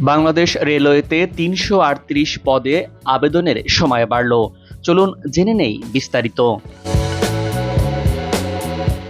বাংলাদেশ রেলওয়েতে তিনশো আটত্রিশ পদে আবেদনের সময় বাড়ল। চলুন জেনে নেই বিস্তারিত।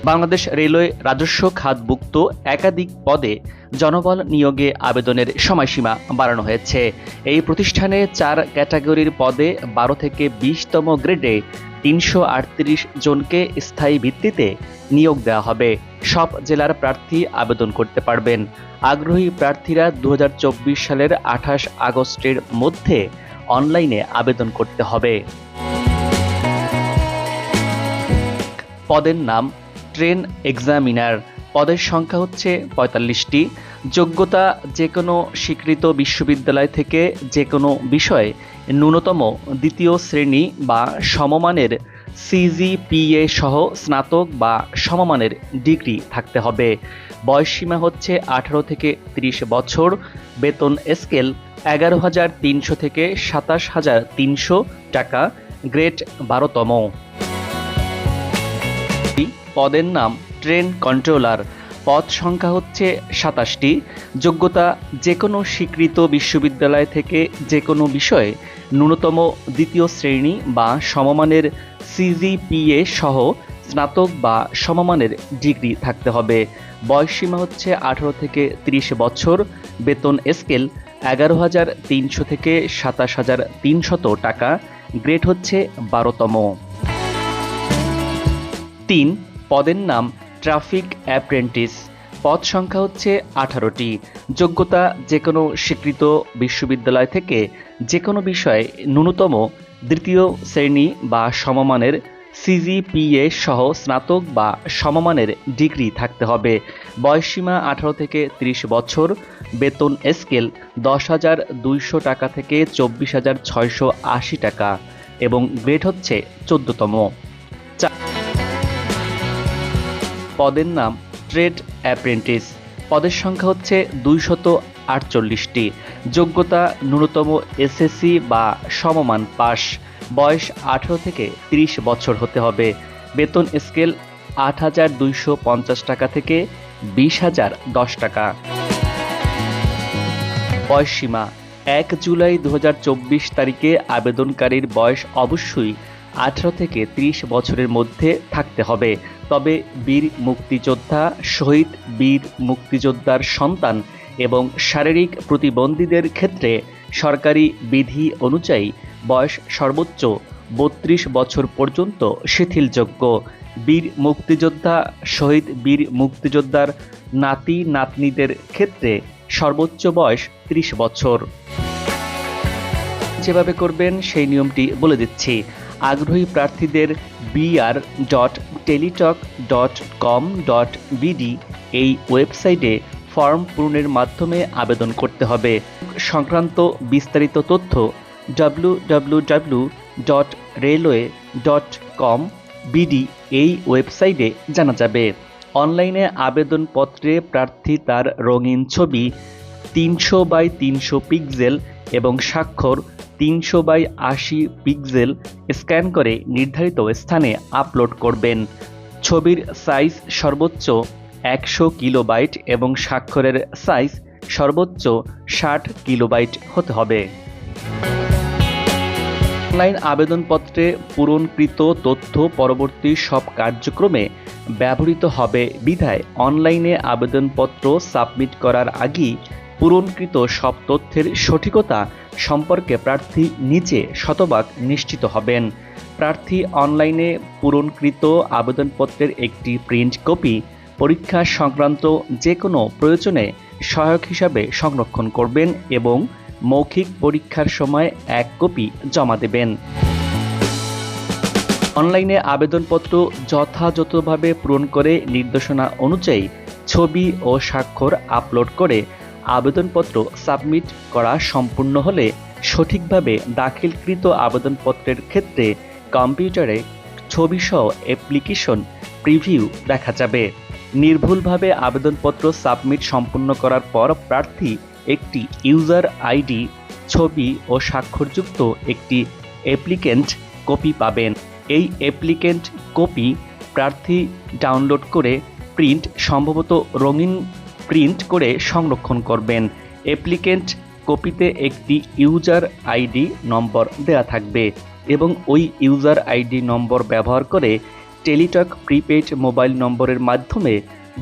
বাংলাদেশ রেলওয়ে রাজস্ব খাতভুক্ত একাধিক পদে জনবল নিয়োগে আবেদনের সময়সীমা বাড়ানো হয়েছে। এই প্রতিষ্ঠানে চার ক্যাটাগরির পদে বারো থেকে বিশতম গ্রেডে তিনশো আটত্রিশ জনকে স্থায়ী ভিত্তিতে নিয়োগ দেওয়া হবে। সব জেলার প্রার্থী আবেদন করতে পারবেন। আগ্রহী প্রার্থীরা দু হাজার চব্বিশ সালের আঠাশ আগস্টের মধ্যে অনলাইনে আবেদন করতে হবে। পদের নাম ট্রেন এক্সামিনার। পদের সংখ্যা হচ্ছে পঁয়তাল্লিশটি। যোগ্যতা যে কোনো স্বীকৃত বিশ্ববিদ্যালয় থেকে যে কোনো বিষয়ে ন্যূনতম দ্বিতীয় শ্রেণি বা সমমানের সিজিপিএ সহ স্নাতক বা সমমানের ডিগ্রি থাকতে হবে। বয়সসীমা হচ্ছে আঠারো থেকে তিরিশ বছর। বেতন স্কেল এগারো হাজার তিনশো থেকে সাতাশ হাজার তিনশো টাকা। গ্রেড বারোতম। পদের নাম ট্রেন কন্ট্রোলার। পদ সংখ্যা হচ্ছে সাতাশটি। যোগ্যতা যে কোনো স্বীকৃত বিশ্ববিদ্যালয় থেকে যে কোনো বিষয়ে ন্যূনতম দ্বিতীয় শ্রেণি বা সমমানের সিজিপিএ সহ স্নাতক বা সমমানের ডিগ্রি থাকতে হবে। বয়সসীমা হচ্ছে আঠারো থেকে তিরিশ বছর। বেতন স্কেল এগারো হাজার তিনশো থেকে সাতাশ হাজার তিনশত টাকা। গ্রেড হচ্ছে বারোতম। তিন, পদের নাম ট্রাফিক অ্যাপ্রেন্টিস। পদ সংখ্যা হচ্ছে আঠারোটি। যোগ্যতা যে কোনো স্বীকৃত বিশ্ববিদ্যালয় থেকে যে কোনো বিষয়ে ন্যূনতম দ্বিতীয় শ্রেণি বা সমমানের সিজিপিএ সহ স্নাতক বা সমমানের ডিগ্রি থাকতে হবে। বয়সসীমা আঠারো থেকে ৩০ বছর, বেতন স্কেল দশ হাজার দুইশো টাকা থেকে চব্বিশ হাজার ছয়শো আশি টাকা এবং গ্রেড হচ্ছে চোদ্দতম। পদের নাম ট্রেড অ্যাপ্রেন্টিস। পদের সংখ্যা হচ্ছে দুইশত আটচল্লিশটি। যোগ্যতা ন্যূনতম এসএসসি বা সমমান পাস। বয়স আঠেরো থেকে ৩০ বছর হতে হবে। বেতন স্কেল আট হাজার দুইশো পঞ্চাশ টাকা থেকে বিশ হাজার দশ টাকা। বয়সসীমা, এক জুলাই দু হাজার চব্বিশ তারিখে আবেদনকারীর বয়স অবশ্যই আঠারো থেকে ৩০ বছরের মধ্যে থাকতে হবে। তবে বীর মুক্তিযোদ্ধা শহীদ বীর মুক্তিযোদ্ধার সন্তান এবং শারীরিক প্রতিবন্ধীদের ক্ষেত্রে সরকারি বিধি অনুযায়ী বয়স সর্বোচ্চ বত্রিশ বছর পর্যন্ত শিথিলযোগ্য। বীর মুক্তিযোদ্ধা শহীদ বীর মুক্তিযোদ্ধার নাতি নাতনিদের ক্ষেত্রে সর্বোচ্চ বয়স ত্রিশ বছর। যেভাবে করবেন সেই নিয়মটি বলে দিচ্ছি। আগ্রহী প্রার্থীদের BR dot Teletalk dot com dot BD এই ওয়েবসাইটে ফর্ম পূরণের মাধ্যমে আবেদন করতে হবে। সংক্রান্ত বিস্তারিত তথ্য W W dot railway dot com dot এই ওয়েবসাইটে জানা যাবে। অনলাইনে আবেদনপত্রে প্রার্থী তার রঙিন ছবি তিনশো বাই তিনশো পিক্সেল এবং স্বাক্ষর তিনশো বাই আশি পিক্সেল স্ক্যান করে নির্ধারিত স্থানে আপলোড করবেন। ছবির সাইজ সর্বোচ্চ একশো কিলোবাইট এবং স্বাক্ষরের সাইজ সর্বোচ্চ ষাট কিলোবাইট হতে হবে। অনলাইন আবেদনপত্রে পূরণকৃত তথ্য পরবর্তী সব কার্যক্রমে ব্যবহৃত হবে। বিধায় অনলাইনে আবেদনপত্র সাবমিট করার আগেই পূরণকৃত সব তথ্যের সঠিকতা সম্পর্কে প্রার্থী নিচে শতভাগ নিশ্চিত হবেন। প্রার্থী অনলাইনে পূরণকৃত আবেদনপত্রের একটি প্রিন্ট কপি পরীক্ষা সংক্রান্ত যে কোনো প্রয়োজনে সহায়ক হিসাবে সংরক্ষণ করবেন এবং মৌখিক পরীক্ষার সময় এক কপি জমা দেবেন। অনলাইনে আবেদনপত্র যথাযথভাবে পূরণ করে নির্দেশনা অনুযায়ী ছবি ও স্বাক্ষর আপলোড করে আবেদনপত্র সাবমিট করা সম্পূর্ণ হলে সঠিকভাবে দাখিলকৃত আবেদনপত্রের ক্ষেত্রে কম্পিউটারে ছবিসহ অ্যাপ্লিকেশন প্রিভিউ দেখা যাবে। নির্ভুলভাবে আবেদনপত্র সাবমিট সম্পূর্ণ করার পর প্রার্থী একটি ইউজার আইডি, ছবি ও স্বাক্ষরযুক্ত একটি অ্যাপ্লিকেন্ট কপি পাবেন। এই অ্যাপ্লিকেন্ট কপি প্রার্থী ডাউনলোড করে প্রিন্ট, সম্ভবত রঙিন প্রিন্ট করে সংরক্ষণ করবেন। অ্যাপ্লিকেন্ট কপিতে একটি ইউজার আইডি নম্বর দেয়া থাকবে এবং ওই ইউজার আইডি নম্বর ব্যবহার করে টেলিটক প্রিপেড মোবাইল নম্বরের মাধ্যমে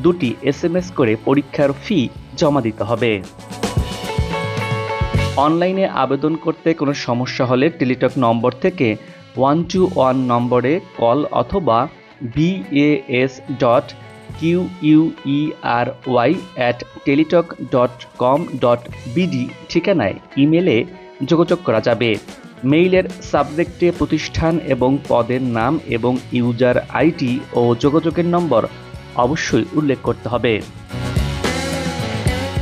দুটি এসএমএস করে পরীক্ষার ফি জমা দিতে হবে। অনলাইনে আবেদন করতে কোনো সমস্যা হলে টেলিটক নম্বর থেকে ওয়ান টু ওয়ান নম্বরে কল অথবা BAS dot Q UER Y at Teletalk dot com dot BD ঠিকানায় ইমেলে যোগাযোগ করা যাবে। মেইলের সাবজেক্টে প্রতিষ্ঠান এবং পদের নাম এবং ইউজার আইটি ও যোগাযোগের নম্বর অবশ্যই উল্লেখ করতে হবে।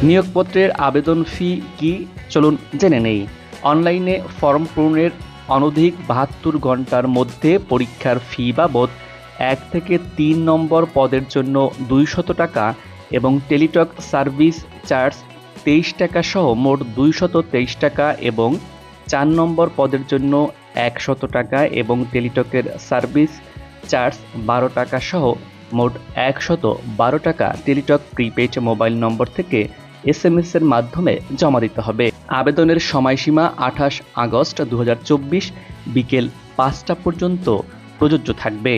নিয়োগপত্রের আবেদন ফি কি? চলুন জেনে নেই। অনলাইনে ফর্ম পূরণের অনধিক বাহাত্তর ঘণ্টার মধ্যে পরীক্ষার ফি বাবদ এক থেকে তিন নম্বর পদের জন্য দুইশত টাকা এবং টেলিটক সার্ভিস চার্জ তেইশ টাকা সহ মোট দুইশত তেইশ টাকা এবং চার নম্বর পদের জন্য একশত টাকা এবং টেলিটকের সার্ভিস চার্জ বারো টাকা সহ মোট একশত বারো টাকা টেলিটক প্রিপেড মোবাইল নম্বর থেকে এস এম এর মাধ্যমে জমা দিতে হবে। আবেদনের সময়সীমা আঠাশ আগস্ট দু হাজার চব্বিশ বিকেল পাঁচটা পর্যন্ত প্রযোজ্য থাকবে।